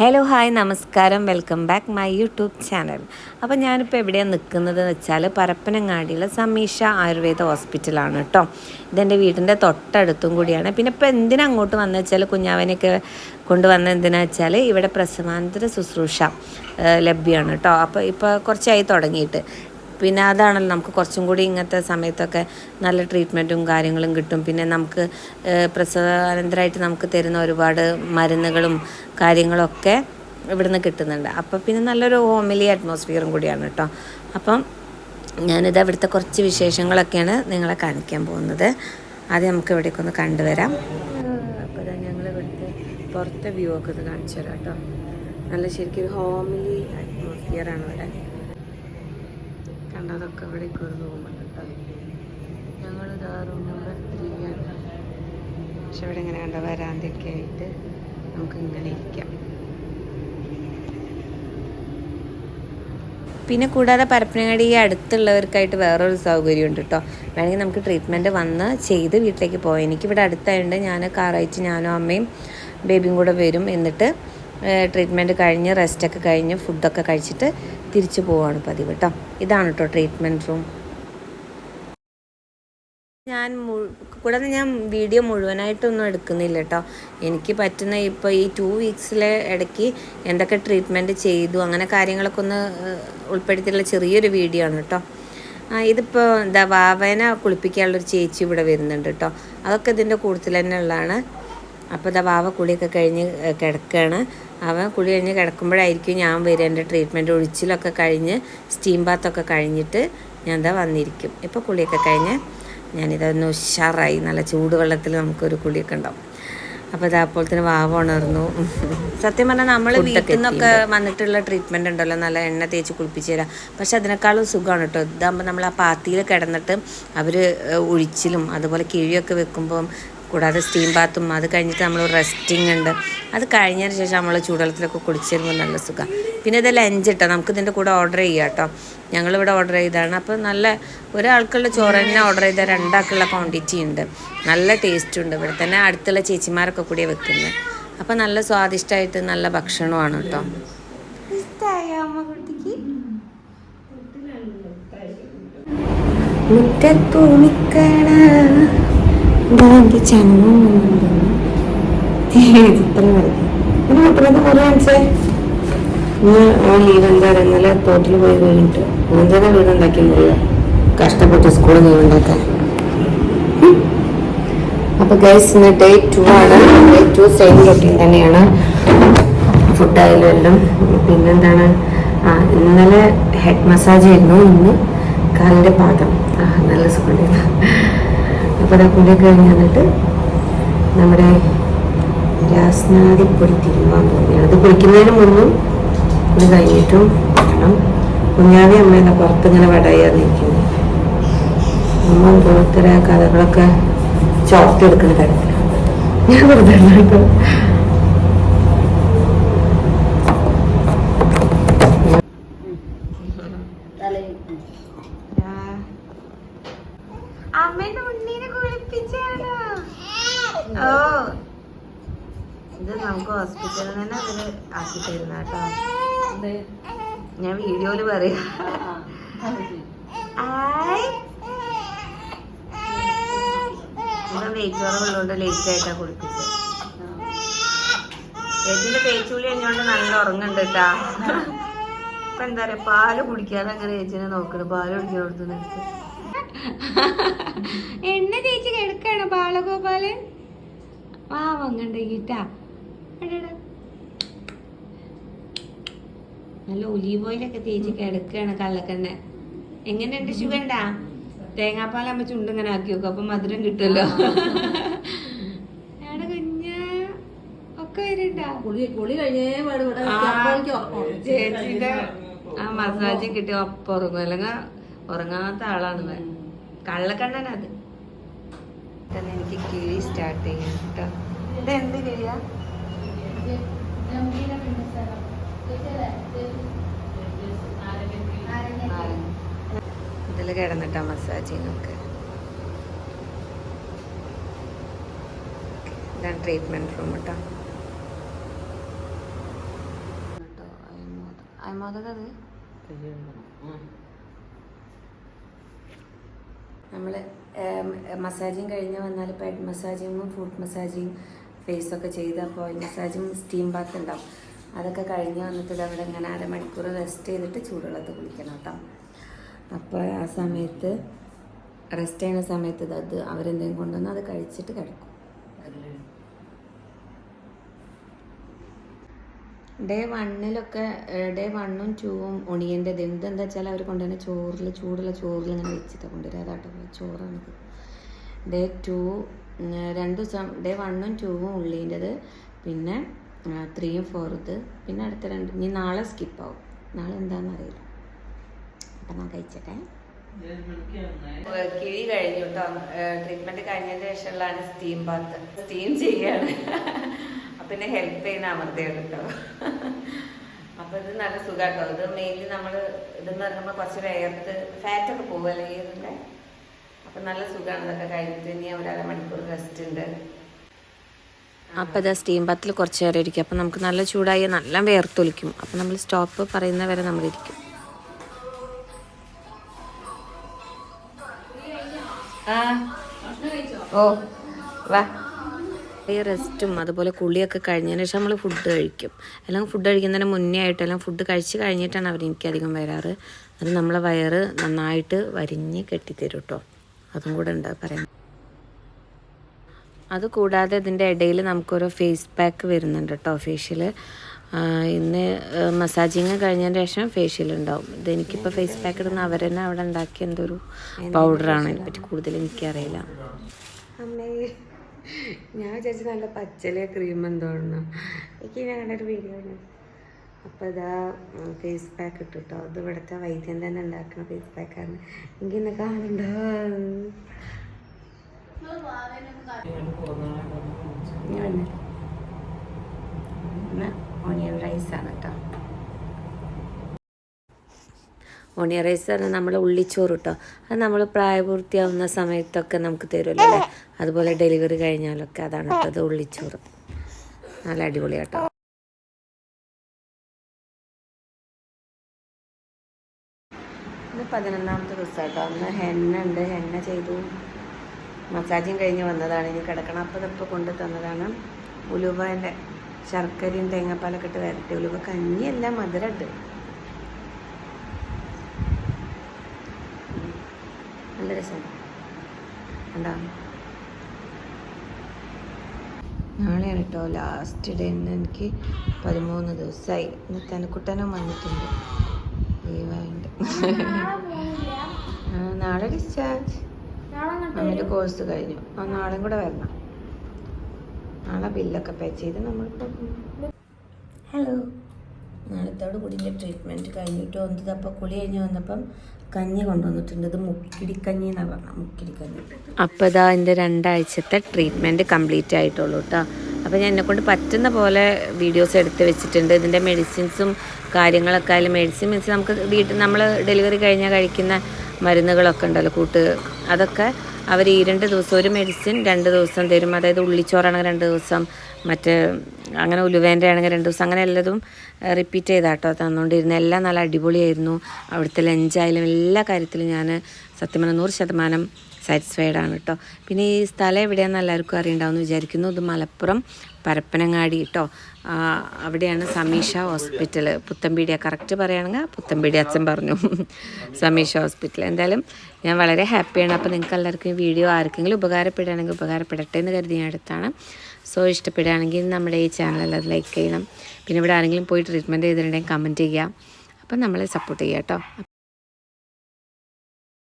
Hello hi നമസ്കാരം. Welcome back my YouTube channel അപ്പോൾ ഞാനിപ്പോൾ എവിടെയാണ് നിൽക്കുന്നത് എന്ന് വെച്ചാൽ പരപ്പനങ്ങാടിയിലെ സമീഷ ആയുർവേദ ഹോസ്പിറ്റലാണ് കേട്ടോ ഇതെന്റെ വീടിന്റെ തൊട്ടടുത്തും കൂടിയാണ്. പിന്നെ ഇപ്പോൾ എന്തിനാ അങ്ങോട്ട് വന്നു വെച്ചാൽ കുഞ്ഞാവനെയൊക്കെ കൊണ്ടുവന്ന എന്തിനാ വെച്ചാൽ ഇവിടെ പ്രസവാനന്തര ശുശ്രൂഷ ലഭ്യമാണ് കേട്ടോ അപ്പോൾ ഇപ്പോൾ കുറച്ചായി തുടങ്ങിയിട്ട്. പിന്നെ അതാണല്ലോ നമുക്ക് കുറച്ചും കൂടി ഇങ്ങനത്തെ സമയത്തൊക്കെ നല്ല ട്രീറ്റ്മെന്റും കാര്യങ്ങളും കിട്ടും. പിന്നെ നമുക്ക് പ്രസവാനന്തരമായിട്ട് നമുക്ക് തരുന്ന ഒരുപാട് മരുന്നുകളും കാര്യങ്ങളൊക്കെ ഇവിടുന്ന് കിട്ടുന്നുണ്ട്. അപ്പോൾ പിന്നെ നല്ലൊരു ഹോമിലി അറ്റ്മോസ്ഫിയറും കൂടിയാണ് കേട്ടോ അപ്പം ഞാനിത് അവിടുത്തെ കുറച്ച് വിശേഷങ്ങളൊക്കെയാണ് നിങ്ങളെ കാണിക്കാൻ പോകുന്നത്. ആദ്യം നമുക്ക് ഇവിടേക്ക് ഒന്ന് കണ്ടുവരാം. അപ്പോൾ ഇതാ ഞങ്ങൾ ഇവിടുത്തെ പുറത്തെ വ്യൂ ഒക്കെ ഒന്ന് കാണിച്ചു തരാം കേട്ടോ നല്ല ശരിക്കും ഒരു ഹോമിലി അറ്റ്മോസ്ഫിയറാണ് ഇവിടെ. കണ്ടതൊക്കെ ഇവിടേക്ക് ഒരു റൂമുണ്ട് ഞങ്ങൾ ഞങ്ങളിതാ ത്രീ പക്ഷെ ഇവിടെ ഇങ്ങനെ കണ്ട വരാന്തൊക്കെ ആയിട്ട് നമുക്ക് ഇങ്ങനെ ഇരിക്കാം. പിന്നെ കൂടാതെ പരപ്പനങ്ങാടി ഈ അടുത്തുള്ളവർക്കായിട്ട് വേറൊരു സൗകര്യം ഉണ്ട് കേട്ടോ. വേണമെങ്കിൽ നമുക്ക് ട്രീറ്റ്മെന്റ് വന്ന് ചെയ്ത് വീട്ടിലേക്ക് പോകാം. എനിക്കിവിടെ അടുത്തായതുകൊണ്ട് ഞാൻ കാറായിട്ട് ഞാനും അമ്മയും ബേബിയും കൂടെ വരും. എന്നിട്ട് ട്രീറ്റ്മെന്റ് കഴിഞ്ഞ് റെസ്റ്റൊക്കെ കഴിഞ്ഞ് ഫുഡൊക്കെ കഴിച്ചിട്ട് തിരിച്ചു പോവാണ് പതിവ് കേട്ടോ ഇതാണ് കേട്ടോ ട്രീറ്റ്മെന്റ് റൂം ഞാൻ കൂടാതെ ഞാൻ വീഡിയോ മുഴുവനായിട്ടൊന്നും എടുക്കുന്നില്ല കേട്ടോ എനിക്ക് പറ്റുന്ന ഇപ്പോൾ ഈ ടു വീക്സിലെ ഇടയ്ക്ക് എന്തൊക്കെ ട്രീറ്റ്മെന്റ് ചെയ്തു അങ്ങനെ കാര്യങ്ങളൊക്കെ ഒന്ന് ഉൾപ്പെടുത്തിയിട്ടുള്ള ചെറിയൊരു വീഡിയോ ആണ് കേട്ടോ ഇതിപ്പോൾ എന്താ വാവനെ കുളിപ്പിക്കാനുള്ളൊരു ചേച്ചി ഇവിടെ വരുന്നുണ്ട് കേട്ടോ അതൊക്കെ ഇതിന്റെ കൂടുതൽ തന്നെ ഉള്ളതാണ് അപ്പോൾ ഇതാ വാവ കുളിയൊക്കെ കഴിഞ്ഞ് കിടക്കുകയാണ് അവൻ കുളി കഴിഞ്ഞ് കിടക്കുമ്പോഴായിരിക്കും ഞാൻ വരിക. എന്റെ ട്രീറ്റ്മെന്റ് ഒഴിച്ചിലൊക്കെ കഴിഞ്ഞ് സ്റ്റീം ബാത്തൊക്കെ കഴിഞ്ഞിട്ട് ഞാൻ എന്താ വന്നിരിക്കും. ഇപ്പോൾ കുളിയൊക്കെ കഴിഞ്ഞ് ഞാനിതൊന്ന് ഉഷാറായി. നല്ല ചൂടുവെള്ളത്തിൽ നമുക്കൊരു കുളിയൊക്കെ ഉണ്ടാവും. അപ്പോൾ ഇതാ അപ്പോൾ തന്നെ വാവ് ഉണർന്നു. സത്യം പറഞ്ഞാൽ നമ്മൾ വീട്ടിൽ നിന്നൊക്കെ വന്നിട്ടുള്ള ട്രീറ്റ്മെന്റ് ഉണ്ടല്ലോ. നല്ല എണ്ണ തേച്ച് കുളിപ്പിച്ച് തരാം. പക്ഷെ അതിനേക്കാളും സുഖമാണ് കേട്ടോ. ഇതാകുമ്പോൾ നമ്മൾ ആ പാത്തിയിൽ കിടന്നിട്ട് അവർ ഒഴിച്ചിലും അതുപോലെ കിഴിയൊക്കെ വെക്കുമ്പം കൂടാതെ സ്റ്റീം ബാത്തും അത് കഴിഞ്ഞിട്ട് നമ്മൾ റെസ്റ്റിംഗ് ഉണ്ട്. അത് കഴിഞ്ഞതിന് ശേഷം നമ്മൾ ചൂടുവെള്ളത്തിലൊക്കെ കുടിച്ചിരുമ്പോൾ നല്ല സുഖം. പിന്നെ ഇത് ലഞ്ച് കേട്ടോ നമുക്ക് ഇതിന്റെ കൂടെ ഓർഡർ ചെയ്യാം കേട്ടോ ഞങ്ങളിവിടെ ഓർഡർ ചെയ്തതാണ്. അപ്പോൾ നല്ല ഒരാൾക്കുള്ള ചോറ് തന്നെ ഓർഡർ ചെയ്ത രണ്ടാൾക്കുള്ള ക്വാണ്ടിറ്റി ഉണ്ട്. നല്ല ടേസ്റ്റ് ഉണ്ട് ഇവിടെ തന്നെ. അടുത്തുള്ള ചേച്ചിമാരൊക്കെ കൂടി വെക്കുന്നത് അപ്പോൾ നല്ല സ്വാദിഷ്ടമായിട്ട് നല്ല ഭക്ഷണമാണ് കേട്ടോ ഇഷ്ടമായോ മുറ്റത്തു നിക്കണ ബാങ്ക് ചങ്ങും ചിത്രം വരയ്ക്കും പിന്നെ മക്കളൊക്കെ കുറെ ലീവ് എന്താ ഇന്നലെ തോട്ടിൽ പോയി കഷ്ടപ്പെട്ട് സ്കൂൾ ലീവ് ഉണ്ടാക്കാൻ. അപ്പൊ ഗൈസ് ഇന്ന് ഡേ ടു ആണ്. ഡേ ടു സെയിം റൊട്ടീൻ തന്നെയാണ്. ഫുഡായാലും എല്ലാം പിന്നെന്താണ്? ഇന്നലെ ഹെഡ് മസാജ് ആയിരുന്നു. ഇന്ന് കാലിന്റെ പാദം. നല്ല സുഖമുണ്ടായിരുന്നു കുലി കഴിഞ്ഞിട്ട് കഴിഞ്ഞ് വന്നിട്ട് നമ്മുടെ രാസ്നാദിപ്പൊടി തിരുമാൻ പോവുകയാണ്. അത് കുളിക്കുന്നതിന് മുന്നും കുളി കഴിഞ്ഞിട്ടും വേണം. കുഞ്ഞാവി അമ്മയുടെ പുറത്ത് ഇങ്ങനെ വടയാന്നിരിക്കുന്നു അമ്മ ഓരോരുത്തരെ കഥകളൊക്കെ ചോർത്തെടുക്കുന്ന കാര്യത്തിലാണ് ഞാൻ വെറുതെ അമ്മേന്റെ ഉണ്ണീനെ കുളിപ്പിച്ചാണോ ഓ ഇത് നമുക്ക് ഹോസ്പിറ്റലിൽ തന്നെ അവർ ആക്കി തരുന്ന കേട്ടോ ഞാൻ വീഡിയോയിൽ പറയാ. കുറവുള്ളതുകൊണ്ട് ലേറ്റ് ആയിട്ടാ കുളിപ്പിച്ചത്. ചേച്ചിന്റെ തേച്ചുള്ളി എന്നോണ്ട് നല്ല ഉറങ്ങുന്നുണ്ട് കേട്ടാ ഇപ്പൊ എന്താ പറയാ പാൽ കുടിക്കാതെ അങ്ങനെ ചേച്ചിനെ നോക്കണം. പാൽ കുടിക്കാൻ നിർത്തി. എണ്ണ ചേച്ചി കിടക്കാണ് ബാലഗോപാലൻ വാ വങ്ങണ്ടെങ്കിട്ടാ നല്ല ഒലീവ് ഓയിലൊക്കെ തേച്ച് കിടക്കുകയാണ് കള്ളക്കെണ്ണ എങ്ങനെയുണ്ട് തേങ്ങാപ്പാലാകുമ്പോ ചുണ്ടിങ്ങനെ ആക്കി വെക്കും അപ്പൊ മധുരം കിട്ടുമല്ലോ. എവിടെ കുഞ്ഞ ഒക്കെ വരുണ്ടാ? കുളി കുളി കഴിഞ്ഞേ പാട് ഇവിടെ ആ. മസാജ് കിട്ടി ഒപ്പം ഉറങ്ങും. അല്ലെങ്കിൽ ഉറങ്ങാത്ത ആളാണ്. കള്ളക്കണ്ണനത് തന്നെ എനിക്ക് കിഴി സ്റ്റാർട്ട് ചെയ്യാം കേട്ടോ ഇത് എന്ത് കിഴിയാ ഇതിൽ കിടന്നിട്ടാ മസാജിങ് ഒക്കെ ഇതാണ് ട്രീറ്റ്മെന്റ് റൂം കേട്ടോ അമ്മതത് നമ്മൾ മസാജിങ് കഴിഞ്ഞ് വന്നാൽ ഇപ്പൊ ഹെഡ് മസാജിങ്ങും ഫുഡ് മസാജിങ് ഫേസൊക്കെ ചെയ്ത് അപ്പോൾ മസാജിങ് മസാജും സ്റ്റീം ബാത്ത് ഉണ്ടാവും. അതൊക്കെ കഴിഞ്ഞ് വന്നിട്ട് അവിടെ ഇങ്ങനെ അരമണിക്കൂർ റെസ്റ്റ് ചെയ്തിട്ട് ചൂടുവെള്ളത്തിൽ കുളിക്കണം കേട്ടോ. അപ്പോൾ ആ സമയത്ത് റെസ്റ്റ് ചെയ്യുന്ന സമയത്ത് ഇത് അത് അവരെന്തെങ്കിലും കൊണ്ടുവന്ന് അത് കഴിച്ചിട്ട് കിടക്കും. ഡേ വണ്ണിലൊക്കെ ഡേ വണ്ണും ടൂവും ഒണിയന്റെ എന്തെന്താ വെച്ചാൽ അവർ കൊണ്ടുവരുന്ന ചോറിൽ ചൂടുള്ള ചോറിൽ ഇങ്ങനെ വെച്ചിട്ടാണ് കൊണ്ടുവരിക. അതാട്ടോ ചോറാണിത്. ഡേ ടു രണ്ട് ദിവസം ഡേ വണ്ണും ടൂവും ഉള്ളീന്റെത് പിന്നെ ത്രീയും ഫോർത്ത് പിന്നെ അടുത്ത രണ്ട്. ഇനി നാളെ സ്കിപ്പാവും നാളെ എന്താണെന്ന് അറിയില്ല. അപ്പം ഞാൻ കഴിച്ചട്ടെ. കിഴി കഴിഞ്ഞു കേട്ടോ ട്രീറ്റ്മെന്റ് കഴിഞ്ഞതിന് ശേഷമുള്ളതാണ് സ്റ്റീം ബാത്ത് സ്റ്റീം ചെയ്യാണ്. അപ്പൊ പിന്നെ ഹെൽപ്പ് ചെയ്യുന്ന അമൃതയുണ്ട് കേട്ടോ അപ്പൊ ഇത് നല്ല സുഖാട്ടോ. ഇത് മെയിൻലി നമ്മൾ ഇതെന്ന് പറയുമ്പോൾ കുറച്ച് വേർത്ത് ഫാറ്റ് ഒക്കെ പോവല്ലേ ഇതിന്റെ? അപ്പൊ നല്ല സുഖമാണ് ഇതൊക്കെ കഴിഞ്ഞിട്ട് ഇനി ഒരു അരമണിക്കൂർ റെസ്റ്റ് ഉണ്ട്. അപ്പോൾ ഇതാ സ്റ്റീം ബാത്തിൽ കുറച്ച് നേരം ഇരിക്കും. അപ്പോൾ നമുക്ക് നല്ല ചൂടായി നല്ല വേർത്തൊലിക്കും. അപ്പോൾ നമ്മൾ സ്റ്റോപ്പ് പറയുന്ന വരെ ആ. ഓ വാ. റെസ്റ്റും അതുപോലെ കുളിയൊക്കെ കഴിഞ്ഞതിന് ശേഷം നമ്മൾ ഫുഡ് കഴിക്കും. അല്ലെങ്കിൽ ഫുഡ് കഴിക്കുന്നതിന് മുന്നേ ആയിട്ട് അല്ലെങ്കിൽ ഫുഡ് കഴിച്ച് കഴിഞ്ഞിട്ടാണ് അവർ എനിക്കധികം വരാറ്. അത് നമ്മളെ വയറ് നന്നായിട്ട് വരിഞ്ഞ് കെട്ടിത്തരും കേട്ടോ അതും കൂടെ ഉണ്ട് പറയാൻ അത് കൂടാതെ ഇതിന്റെ ഇടയിൽ നമുക്കൊരു ഫേസ് പാക്ക് വരുന്നുണ്ട് കേട്ടോ ഫേഷ്യൽ ഇന്ന് മസാജിങ് കഴിഞ്ഞതിന് ശേഷം ഫേഷ്യൽ ഉണ്ടാവും. ഇത് എനിക്കിപ്പോൾ ഫേസ് പാക്ക് ഇടുന്ന അവർ തന്നെ അവിടെ ഉണ്ടാക്കിയ എന്തൊരു പൗഡറാണ് അതിനെപ്പറ്റി കൂടുതൽ എനിക്കറിയില്ല. അമ്മേ ഞാൻ വിചാരിച്ചു നല്ല പച്ചലേ ക്രീം എന്തോന്നു എനിക്ക് ഞാൻ കണ്ടൊരു വീഡിയോ ആണ്. അപ്പോൾ ഇതാ ഫേസ് പാക്ക് ഇട്ടു കേട്ടോ അത് ഇവിടുത്തെ വൈദ്യം തന്നെ ഉണ്ടാക്കുന്ന ഫേസ് പാക്കാണ് എനിക്ക് ഇന്ന് കാണണ്ടോ. ഓണിയൻ റൈസ് ആണ് കേട്ടോ ഓണിയൻ റൈസ് പറഞ്ഞാൽ നമ്മൾ ഉള്ളിച്ചോറ് കേട്ടോ അത് നമ്മൾ പ്രായപൂർത്തിയാവുന്ന സമയത്തൊക്കെ നമുക്ക് തരുമല്ലോ അതുപോലെ ഡെലിവറി കഴിഞ്ഞാലൊക്കെ അതാണ് അത് ഉള്ളിച്ചോറ്. നല്ല അടിപൊളി കേട്ടോ ഇത് പതിനൊന്നാമത്തെ ദിവസം കേട്ടോ അന്ന് ഹെന്ന ഉണ്ട്. ഹെന്ന ചെയ്തു. മസാജിങ് കഴിഞ്ഞ് വന്നതാണ്. ഇനി കിടക്കണം. അപ്പം ഇപ്പം കൊണ്ട് തന്നതാണ്. ഉലുവന്റെ ശർക്കരയും തേങ്ങാപ്പാലൊക്കെ ഇട്ട് വരട്ടെ. ഉലുവ കഞ്ഞിയല്ല മധുരമുണ്ട് നല്ല രസമുണ്ട് കണ്ടോ? നാളെയാണ് കേട്ടോ ലാസ്റ്റ് ഡേ ഇന്ന് എനിക്ക് പതിമൂന്ന് ദിവസമായി ഇന്ന് തനക്കുട്ടനും വന്നിട്ടുണ്ട്. ലീവായിട്ട് നാളെ ഡിസ്ചാർജ്. നമ്മുടെ കോഴ്സ് കഴിഞ്ഞു. ആ നാളെയും കൂടെ വരണം. നാളെ ബില്ലൊക്കെ പേ ചെയ്ത് നമ്മൾ ഹലോ. നാളത്തോട് കൂടിന്റെ ട്രീറ്റ്മെന്റ് കഴിഞ്ഞിട്ട് വന്നത് അപ്പോൾ കുളി കഴിഞ്ഞ് വന്നപ്പം കഞ്ഞി കൊണ്ടുവന്നിട്ടുണ്ട്. ഇത് മുക്കിടിക്കഞ്ഞി എന്നാണ് പറഞ്ഞത് മുക്കിടിക്കഞ്ഞി അപ്പോൾ ഇതാ എന്റെ രണ്ടാഴ്ചത്തെ ട്രീറ്റ്മെന്റ് കംപ്ലീറ്റ് ആയിട്ടുള്ളൂ കേട്ടോ അപ്പോൾ ഞാൻ എന്നെക്കൊണ്ട് പറ്റുന്ന പോലെ വീഡിയോസ് എടുത്ത് വെച്ചിട്ടുണ്ട്. ഇതിന്റെ മെഡിസിൻസും കാര്യങ്ങളൊക്കെ ആയാലും മെഡിസിൻ മീൻസ് നമുക്ക് വീട്ടിൽ നമ്മൾ ഡെലിവറി കഴിഞ്ഞാൽ കഴിക്കുന്ന മരുന്നുകളൊക്കെ ഉണ്ടല്ലോ കൂട്ട് അതൊക്കെ അവർ ഈ രണ്ട് ദിവസം ഒരു മെഡിസിൻ രണ്ട് ദിവസം തരും. അതായത് ഉള്ളിച്ചോറാണെങ്കിൽ രണ്ട് ദിവസം മറ്റ് അങ്ങനെ ഉലുവേന്റെ ആണെങ്കിൽ രണ്ട് ദിവസം അങ്ങനെ എല്ലാതും റിപ്പീറ്റ് ചെയ്താട്ടോ തന്നുകൊണ്ടിരുന്നത് എല്ലാം നല്ല അടിപൊളിയായിരുന്നു. അവിടുത്തെ ലഞ്ചായാലും എല്ലാ കാര്യത്തിലും ഞാൻ സത്യം പറഞ്ഞാൽ നൂറ് ശതമാനം സാറ്റിസ്ഫൈഡ് ആണ് കേട്ടോ പിന്നെ ഈ സ്ഥലം എവിടെയാണെന്ന് എല്ലാവർക്കും അറിയണ്ടാവുമെന്ന് വിചാരിക്കുന്നു. ഇത് മലപ്പുറം പരപ്പനങ്ങാടി കേട്ടോ അവിടെയാണ് സമീഷ ഹോസ്പിറ്റൽ പുത്തമ്പീടിയ കറക്റ്റ് പറയുകയാണെങ്കിൽ പുത്തമ്പീടി അച്ഛൻ പറഞ്ഞു. സമീഷ ഹോസ്പിറ്റൽ എന്തായാലും ഞാൻ വളരെ ഹാപ്പിയാണ് അപ്പോൾ നിങ്ങൾക്ക് എല്ലാവർക്കും ഈ വീഡിയോ ആർക്കെങ്കിലും ഉപകാരപ്പെടുകയാണെങ്കിൽ ഉപകാരപ്പെടട്ടെ എന്ന് കരുതി ഞാൻ അടുത്താണ് സോ ഇഷ്ടപ്പെടുകയാണെങ്കിൽ നമ്മുടെ ഈ ചാനൽ എല്ലാവരും ലൈക്ക് ചെയ്യണം. പിന്നെ ഇവിടെ ആരെങ്കിലും പോയി ട്രീറ്റ്മെന്റ് ചെയ്തിട്ടുണ്ടെങ്കിൽ കമന്റ് ചെയ്യുക. അപ്പം നമ്മളെ സപ്പോർട്ട് ചെയ്യാം കേട്ടോ